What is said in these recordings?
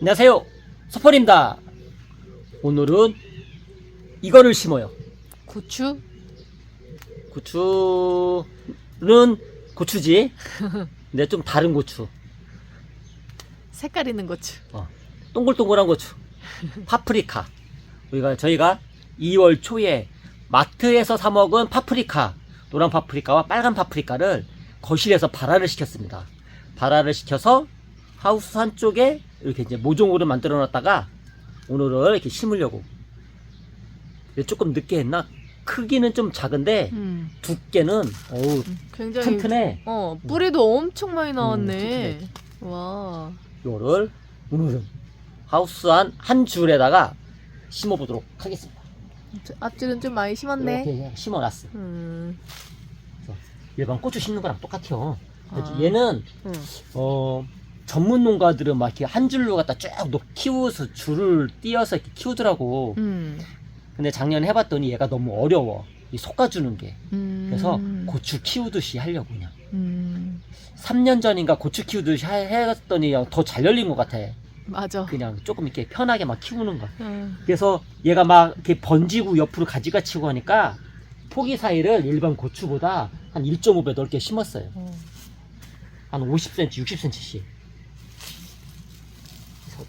안녕하세요. 소포입니다. 오늘은 이거를 심어요. 고추? 고추는 고추지. 근데 좀 다른 고추. 색깔 있는 고추. 어, 동글동글한 고추. 파프리카. 우리가 저희가 2월 초에 마트에서 사 먹은 파프리카, 노란 파프리카와 빨간 파프리카를 거실에서 발화를 시켰습니다. 발화를 시켜서 하우스 한쪽에 이렇게 이제 모종으로 만들어 놨다가 오늘은 이렇게 심으려고. 조금 늦게 했나? 크기는 좀 작은데 음. 두께는 어우 굉장히 튼튼해. 어, 뿌리도 엄청 많이 음, 나왔네. 와. 요거를 오늘은 하우스 한, 한 줄에다가 심어보도록 하겠습니다. 앞줄은 좀 많이 심었네. 이렇게 그냥 심어놨어. 음. 일반 고추 심는 거랑 똑같아요. 그래서 아. 얘는 음. 어 전문 농가들은 막 이렇게 한 줄로 갖다 쭉 놓- 키워서 줄을 띄어서 이렇게 키우더라고. 음. 근데 작년에 해봤더니 얘가 너무 어려워. 이 솎아주는 게. 음. 그래서 고추 키우듯이 하려고 그냥. 음. 3년 전인가 고추 키우듯이 하- 해봤더니 더 잘 열린 것 같아. 맞아. 그냥 조금 이렇게 편하게 막 키우는 거. 음. 그래서 얘가 막 이렇게 번지고 옆으로 가지가 치고 하니까 포기 사이를 일반 고추보다 한 1.5배 넓게 심었어요. 어. 한 50cm, 60cm씩. 그래서,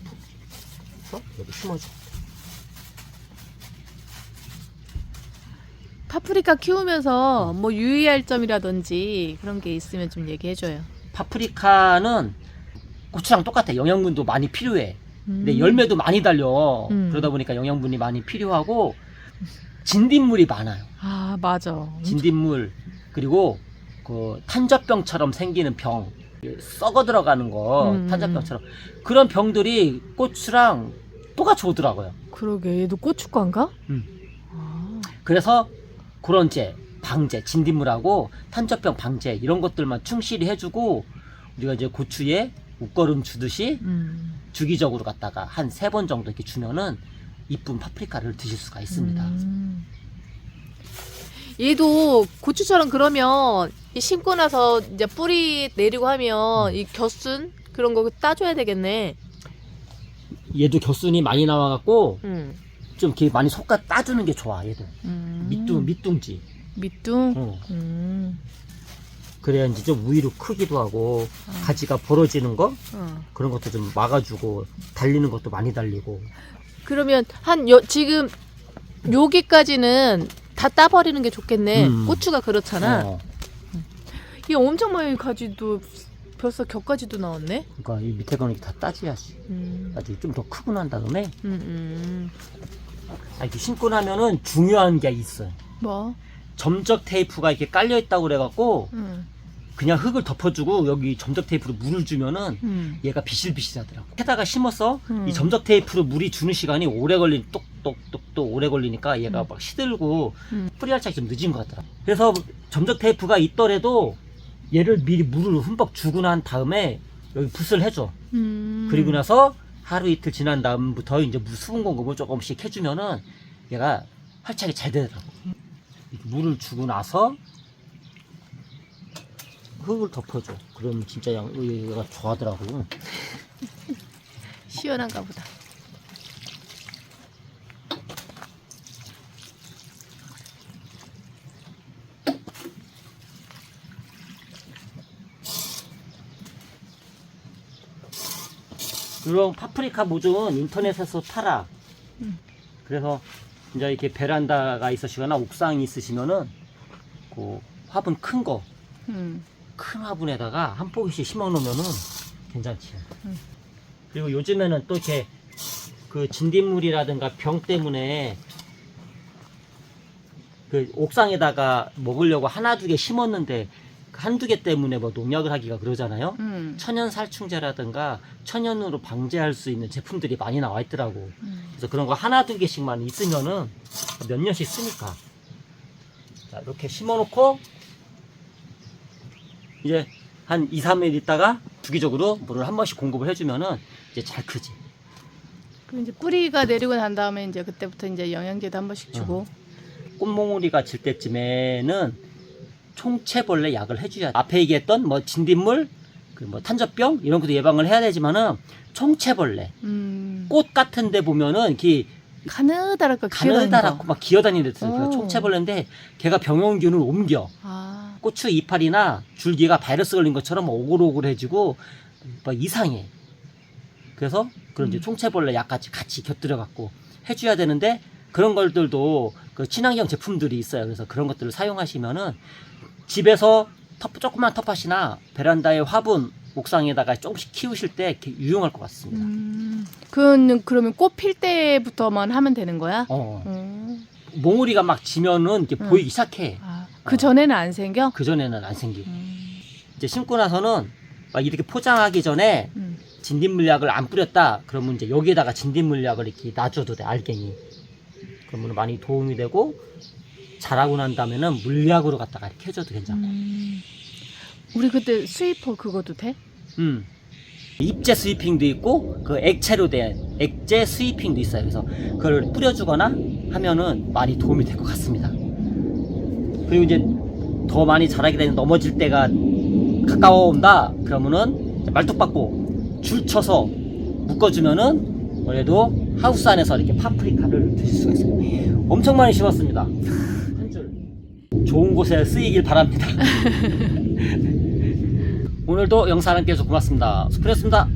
그래서 여기 심어줘. 파프리카 키우면서 뭐 유의할 점이라든지 그런 게 있으면 좀 얘기해줘요. 파프리카는 고추랑 똑같아. 영양분도 많이 필요해. 근데 음. 열매도 많이 달려. 음. 그러다 보니까 영양분이 많이 필요하고 진딧물이 많아요. 아 맞아. 진딧물 그리고 그 탄저병처럼 생기는 병 썩어 들어가는 거 음. 탄저병처럼 그런 병들이 고추랑 똑같이 오더라고요. 그러게 얘도 고춧가인가? 음. 아. 그래서 그런 제 방제 진딧물하고 탄저병 방제 이런 것들만 충실히 해주고 우리가 이제 고추에 웃거름 주듯이 음. 주기적으로 갖다가 한 세 번 정도 이렇게 주면은 이쁜 파프리카를 드실 수가 있습니다. 음. 얘도 고추처럼 그러면 이 심고 나서 이제 뿌리 내리고 하면 이 겨순 그런 거 따줘야 되겠네. 얘도 겨순이 많이 나와갖고 음. 좀 이렇게 많이 솎아 따주는 게 좋아 얘도 음. 밑둥 밑둥지. 밑둥. 어. 음. 그래야 이제 좀 우위로 크기도 하고 어. 가지가 벌어지는 거 어. 그런 것도 좀 막아주고 달리는 것도 많이 달리고 그러면 한 여, 지금 여기까지는 다 따버리는 게 좋겠네. 음. 고추가 그렇잖아. 어, 이게 엄청 많이 가지도 벌써 겹가지도 나왔네. 그러니까 이 밑에 거는 다 따줘야지 음. 나중에 좀 더 크고 난 다음에 음, 음. 아, 이렇게 심고 나면은 중요한 게 있어요 뭐? 점적 테이프가 이렇게 깔려 있다고 그래갖고 음. 그냥 흙을 덮어주고 여기 점적 테이프로 물을 주면은 음. 얘가 비실비실하더라고 해다가 심어서 음. 이 점적 테이프로 물이 주는 시간이 오래 걸리 똑똑똑똑 오래 걸리니까 얘가 음. 막 시들고 음. 뿌리 활착이 좀 늦은 것 같더라. 그래서 점적 테이프가 있더라도 얘를 미리 물을 흠뻑 주고 난 다음에 여기 붓을 해줘. 음. 그리고 나서 하루 이틀 지난 다음부터 이제 물 수분 공급을 조금씩 해주면은 얘가 활착이 잘 되더라고. 물을 주고 나서 흙을 덮어줘. 그럼 진짜 양- 얘가 좋아하더라고. 시원한가 보다. 이런 파프리카 모종은 인터넷에서 팔아. 음. 그래서 이제 이렇게 베란다가 있으시거나 옥상이 있으시면은 그 화분 큰 거, 음. 큰 화분에다가 한 포기씩 심어 놓으면은 괜찮지. 음. 그리고 요즘에는 또 이렇게 그 진딧물이라든가 병 때문에 그 옥상에다가 먹으려고 하나 두 개 심었는데 그 한두 개 때문에 뭐 농약을 하기가 그러잖아요. 음. 천연 살충제라든가 천연으로 방제할 수 있는 제품들이 많이 나와 있더라고. 음. 그래서 그런 거 하나 두 개씩만 있으면은 몇 년씩 쓰니까. 자, 이렇게 심어 놓고 이제 한 2, 3일 있다가 주기적으로 물을 한 번씩 공급을 해주면은 이제 잘 크지. 그럼 이제 뿌리가 내리고 난 다음에 이제 그때부터 이제 영양제도 한 번씩 주고. 꽃몽우리가 질 때쯤에는 총체벌레 약을 해줘야 돼. 앞에 얘기했던 뭐 진딧물, 그 뭐 탄저병 이런 것도 예방을 해야 되지만은 총체벌레 음. 꽃 같은데 보면은 가느다랗고 기어다니는 가느다랗고 거. 막 기어다니는 데 오. 총체벌레인데 걔가 병원균을 옮겨 아. 고추 이파리나 줄기가 바이러스 걸린 것처럼 오글오글해지고 막 이상해. 그래서 그런 이제 음. 총체벌레 약까지 같이 곁들여 갖고 해줘야 되는데 그런 것들도 그 친환경 제품들이 있어요. 그래서 그런 것들을 사용하시면은 집에서 텃, 조그만 텃밭이나 베란다의 화분 옥상에다가 조금씩 키우실 때 이렇게 유용할 것 같습니다. 음. 그건 그러면 꽃 필 때부터만 하면 되는 거야? 어. 음. 몽우리가 막 지면은 이렇게 음. 보이기 시작해. 아, 그 전에는 안 생겨? 그 전에는 안 생기고. 음. 이제 심고 나서는 막 이렇게 포장하기 전에 음. 진딧물약을 안 뿌렸다 그러면 이제 여기에다가 진딧물약을 이렇게 놔줘도 돼 알갱이 그러면 많이 도움이 되고 자라고 난 다음에는 물약으로 갖다가 이렇게 해줘도 괜찮고 음. 우리 그때 스위퍼 그것도 돼? 음. 입제 스위핑도 있고 그 액체로 된 액제 스위핑도 있어요. 그래서 그걸 뿌려주거나 하면은 많이 도움이 될 것 같습니다. 그리고 이제 더 많이 자라게 되는 넘어질 때가 가까워 온다 그러면은 말뚝박고 줄 쳐서 묶어주면은 원래도 하우스 안에서 이렇게 파프리카를 드실 수가 있어요. 엄청 많이 심었습니다. 한 줄. 좋은 곳에 쓰이길 바랍니다 오늘도 영상 함께 해주셔서 고맙습니다. 수프였습니다